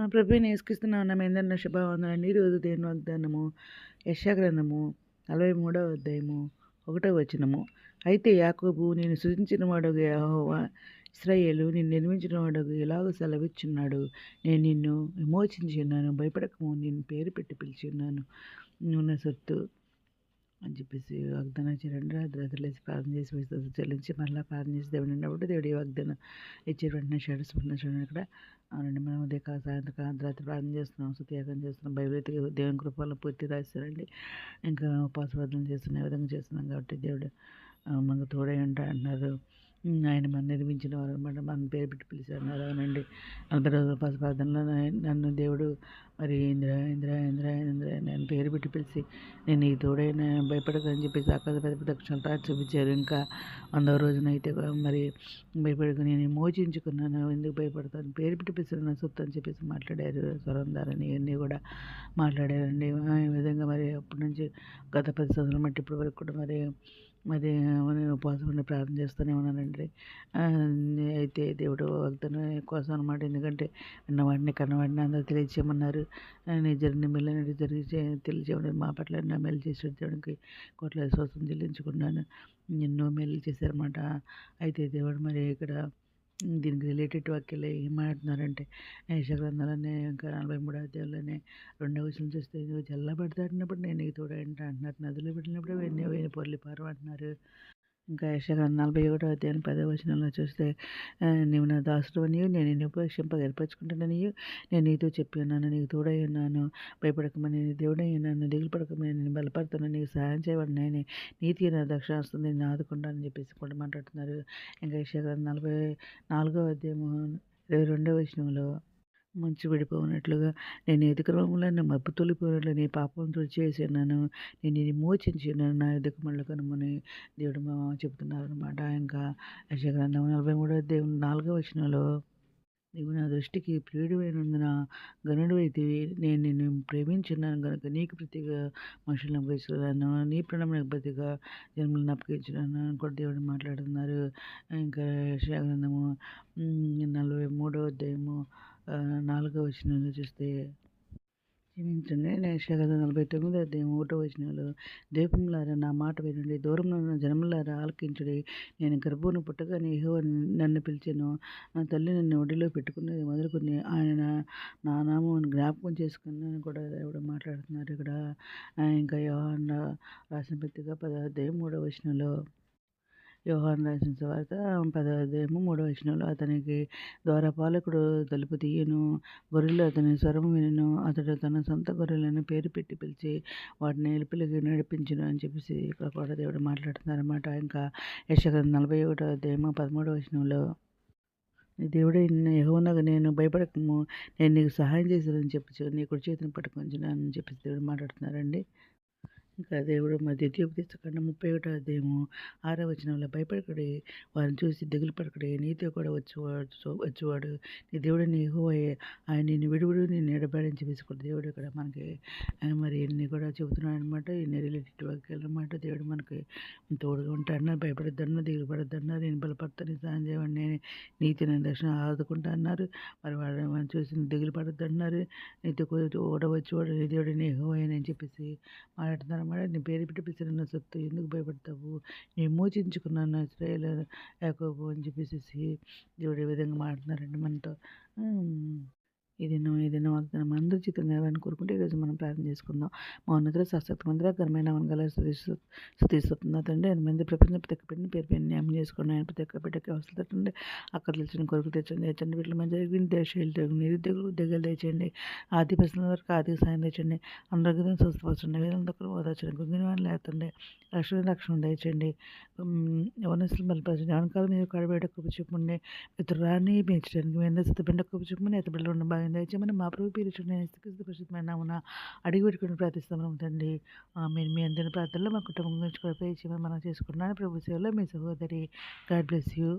మా ప్రభు నేసుకిస్తున్న ఉన్నాం ఏందన్న శుభవందనండి ఈరోజు దేని వాగ్దానము యశాగ్రంథము నలభై మూడవ అధ్యాయము ఒకటో వచ్చినము అయితే యాకోబు నేను సృజించిన వాడుగు యహోవా ఇస్రాయేలు నేను నిర్మించిన వాడుగు ఎలాగ సెలవిచ్చున్నాడు? నేను నిన్ను విమోచించి ఉన్నాను భయపడకము నేను పేరు పెట్టి పిలిచి ఉన్నాను. నువ్వు సొత్తు. అని చెప్పేసి వాగ్దానం చేయండి రాత్రి లేచి ప్రార్థన చేసి చెల్లించి మళ్ళీ ప్రార్థన చేసి దేవుడు ఉన్నప్పుడు దేవుడి వాగ్దానం ఇచ్చే వెంటనే షేడస్ స్పందన చూడండి ఇక్కడ అవునండి మనం ఉదయ సాయంత్రం రాత్రి ప్రార్థన చేస్తున్నాం సుత్యాగం చేస్తున్నాం బైబిల్ దేవుని కృపలను పూర్తి రాస్తారండి ఇంకా ఉపాసవాదం చేస్తున్న విధంగా చేస్తున్నాం కాబట్టి దేవుడు మనకు తోడై ఉంటా అంటున్నారు. ఆయన మన నిర్మించిన వారు అనమాట మన పేరు పెట్టి పిలిచారు అవునండి నలభై రోజుల ప్రార్థనలో నన్ను దేవుడు మరి ఇంద్ర ఇంద్ర ఇంద్ర ఇంద్ర నేను పేరు పెట్టి పిలిచి నేను ఈ తోడైన భయపడకని చెప్పేసి ఆకాశ పెద్ద పెద్ద క్షణతా చూపించారు. ఇంకా వందవ రోజునైతే మరి భయపడక నేను మోచించుకున్నాను. ఎందుకు భయపడతాను పేరు పెట్టి పిలిచారు. నా సొత్తు అని చెప్పేసి మాట్లాడారు స్వరంధారని. ఇవన్నీ కూడా మాట్లాడారండి. ఈ విధంగా మరి అప్పటి నుంచి గత పది సంవత్సరాల మట్టి ఇప్పటి వరకు కూడా మరి మరి నేను ఉపవాసం ఉండి ప్రార్థన చేస్తూనే ఉన్నానండి. అయితే దేవుడు వాగ్దానం కోసం అనమాట ఎందుకంటే విన్నవాడిని కన్నవాడిని అందరూ తెలియచేయమన్నారు. నిజరిని జరిగిన జరిగి తెలియచేయమని మా పట్ల నా మేలు చేసి దేవుడికి కోట్ల విశ్వాసం చెల్లించుకున్నాను. ఎన్నో మేలు చేశారన్నమాట. అయితే దేవుడు మరి ఇక్కడ దీనికి రిలేటెడ్ వాక్యాలు ఏం మాట్లాడుతున్నారంటే యశగ్రంథాలనే ఇంకా నలభై మూడు అధ్యాయులనే రెండవ విషయం చూస్తే నువ్వు చల్లబడతాడినప్పుడు నేను నీకు తోడంట అంటున్నారు. నదులు పెట్టినప్పుడు వెన్నీ వేని పొర్లి పారు అంటున్నారు ఇంకా యశగ్రంథం నలభై ఒకటో అధ్యాయం పదో వచనంలో చూస్తే నీవు నా దాసుడు అని నేను నిన్ను ఉపేక్షింప ఏర్పరచుకుంటున్నాను నేను నీతో చెప్పి ఉన్నాను నీకు తోడై ఉన్నాను. భయపడకమని దేవుడై ఉన్నాను దిగులు పడకమని నేను బలపడుతున్నాను నీకు సహాయం చేయబడి నేను. నీతి నా దక్షిణ వస్తుంది నేను ఆదుకుంటానని చెప్పేసి కూడా మాట్లాడుతున్నారు. ఇంకా యశగ్రంథం నలభై నాలుగో అధ్యాయము ఇరవై రెండవ వచనంలో మంచు విడిపోయినట్లుగా నేను ఎదుకరములను మబ్బు తొలిపోయినట్లు నీ పాపం చేసినాను నేను ఇది మోచించినాను నా ఎదుకు కనుమని దేవుడు మా చెబుతున్నారు అనమాట ఇంకా యశగ్రంథం నలభై మూడో దేవుడు నాలుగో వచనంలో నీవు నా దృష్టికి ప్రియుడివైనందున గనుడివైతే అయితే నేను నిన్ను ప్రేమించున్నాను కనుక నీకు ప్రతిగా మనుషులను అప్పగించుకున్నాను నీ ప్రణామానికి ప్రతిగా జన్మలను అప్పగించున్నాను కూడా దేవుడు మాట్లాడుతున్నారు. ఇంకా యశాగ్రంథము నలభై మూడో అధ్యాయము నాలుగో వచనంలో చూస్తే క్షమించండి నేషగల నలభై తొమ్మిదో అధ్యాయం ఒకటో వచనంలో. దీపంలారా నా మాట వినండి. దూరంలో ఉన్న జన్మలారా ఆలకించుడి. నేను గర్భును పుట్టగానే ఏహో నన్ను పిలిచాను. నా తల్లి నన్ను ఒడిలో పెట్టుకున్నది మొదలుకొని ఆయన నా నామం జ్ఞాపకం చేసుకున్నాను కూడా ఎవడో మాట్లాడుతున్నారు ఇక్కడ. ఇంకా యోహాన్ రాసిన పత్రిక అధ్యాయం మూడో వచనంలో. యోహాన్ రాసిన వార్త పదోదేమో మూడో వచనంలో అతనికి ద్వారపాలకుడు తలుపు తీయను గొర్రెలు అతని స్వరం వినను అతడు తన సొంత గొర్రెలను పేరు పెట్టి పిలిచి వాటిని ఎలుపులకి నడిపించను అని చెప్పేసి ఇక్కడ కూడా దేవుడు మాట్లాడుతున్నారన్నమాట. ఇంకా యశగ్రంథం నలభై ఒకటో అధ్యాయము పదమూడవ వచనంలో దేవుడే యహోనగా నేను భయపడకము నేను నీకు సహాయం చేశానని చెప్పచ్చు నీ కుడి చేతిని పట్టుకొని అని చెప్పేసి దేవుడు మాట్లాడుతున్నారండి. ఇంకా దేవుడు మధ్య మా ద్వితీయోపదేశకాండం ముప్పై ఒకటో అధ్యాయము ఆరో వచనంలో భయపడకడే వారిని చూసి దిగులు పడకడే నీతో కూడా వచ్చేవాడు వచ్చేవాడు. నీ దేవుడు నీ హోయే ఆయన నేను విడువుడు నేను ఎడబాడని చెప్పేసి దేవుడు ఇక్కడ మనకి మరి ఇన్ని కూడా చెబుతున్నాడు అనమాట ఇన్ని రిలేటెడ్ వాక్యాలు అనమాట దేవుడు మనకి తోడుగా ఉంటాడన్నా భయపడద్దన్నా దిగులు పడద్దన్నా నేను బలపడతాను సాయం చేయమని నేను నీతి నేను దర్శనం ఆదుకుంటా అన్నారు మరి వాడు మనం చూసి దిగులు పడద్దన్నారు. నీతో కూడా వాడు నీ దేవుడు నీ అని చెప్పేసి మాట్లాడుతున్నారు. మాట నీ పేరు పెట్టి పిలిచిన సొత్తు ఎందుకు భయపడతావు? నేను మోచించుకున్నాను ఇస్రాయేల్ యాకోబు అని చెప్పేసి దేవుడు ఈ విధంగా మాట్లాడుతున్నారండి మనతో. ఇది ఏదైనా వాగ్దానం అందరి జీతం నెరవేరని కోరుకుంటే ఈరోజు మనం ప్రార్థన చేసుకుందాం. మా ఉన్నతులు సశక్తి మందిర ఘనమైన వంగల స్థితిస్తుందా తండ్రి ఎనిమిది మంది ప్రపంచం ప్రతి ఒక్క బిడ్డని పేరు పేరు న్యాయం చేసుకోండి ఆయన ప్రతి ఒక్క బిడ్డకి అవసరం తట్టండి. అక్కడ తెలిసిన కొరకు తెచ్చండి తెచ్చండి వీటిలో మంచి దేశాలు నిరుద్యోగులు ఉద్యోగాలు తెచ్చండి ఆర్థిక పరిస్థితుల వరకు ఆర్థిక సాయం తెచ్చండి. అనారోగ్యం స్వస్థపరచండి. వేదంతో ఓదార్చండి. గుంగిన వాళ్ళు లేతండి రక్షణ రక్షణ దయచండి యవనస్తులు బలపరచండి. ఎవరికాలు మీరు కడబేట కప్పు చెప్పండి ఇతరురాన్ని పెంచడానికి మేము సిద్ధపెండ బిడ్డ చెప్పుకుని చెప్పమని ఎత్త బాగా దయచేయమని మా ప్రభు పేరు స్థితికి పరిశుద్ధమైన ఉన్న అడిగి పెట్టుకుని ప్రార్థిస్తాం తండ్రి. మీరు మీ అందరి ప్రార్థనలో మా కుటుంబం గురించి కూడా చేయమని మనం చేసుకున్నాను ప్రభు సేవలో మీ సహోదరి గాడ్ బ్లెస్ యూ.